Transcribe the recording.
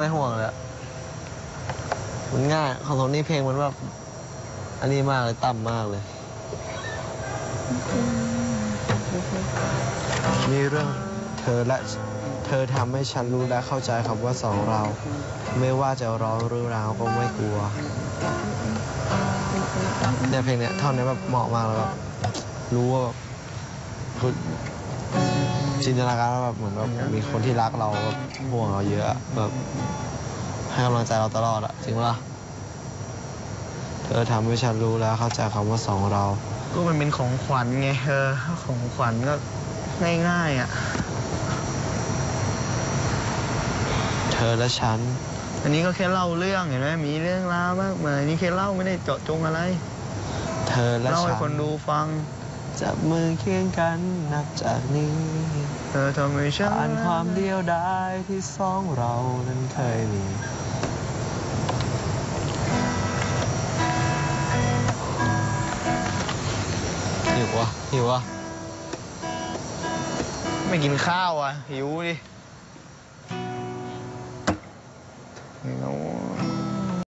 ไม่ห่วงเลยอะมันง่ายของโทนี่เพลงมันแบบอันนี้มากเลยต่ำมากเลยมีเรื่องเธอและเธอทำให้ฉันรู้และเข้าใจคำว่าสองเรา ไม่ว่าจะร้องหรือราวก็ไม่กลัวเนี่ยเพลงเนี้ยท่อนเนี้ยแบบเหมาะมากแล้วแบบรู้ว่าแบบคือ จินตนาการว่าแบบเหมือนแบบมีคนที่รักเราแบบห่วงเราเยอะอะแบบให้กำลังใจเราตลอดอะจริงปะล่ะเธอทำให้ฉันรู้แล้วเข้าใจคำว่าสองเรา ก็มันเป็นของขวัญไงเออของขวัญก็ง่ายๆอะ เธอและฉัน อันนี้ก็แค่เล่าเรื่องเห็นไหมมีเรื่องราวมากมายนี่แค่เล่าไม่ได้เจาะจงอะไร เธอและเล่าฉัให้นคนดูฟัง จับมือเคียงกันนับจากนี้เธอทำให้ฉันผ่านความเดียวดายที่สองเรานั้นเคยมีหิววะหิววะไม่กินข้าวอะ หิวดิโอ้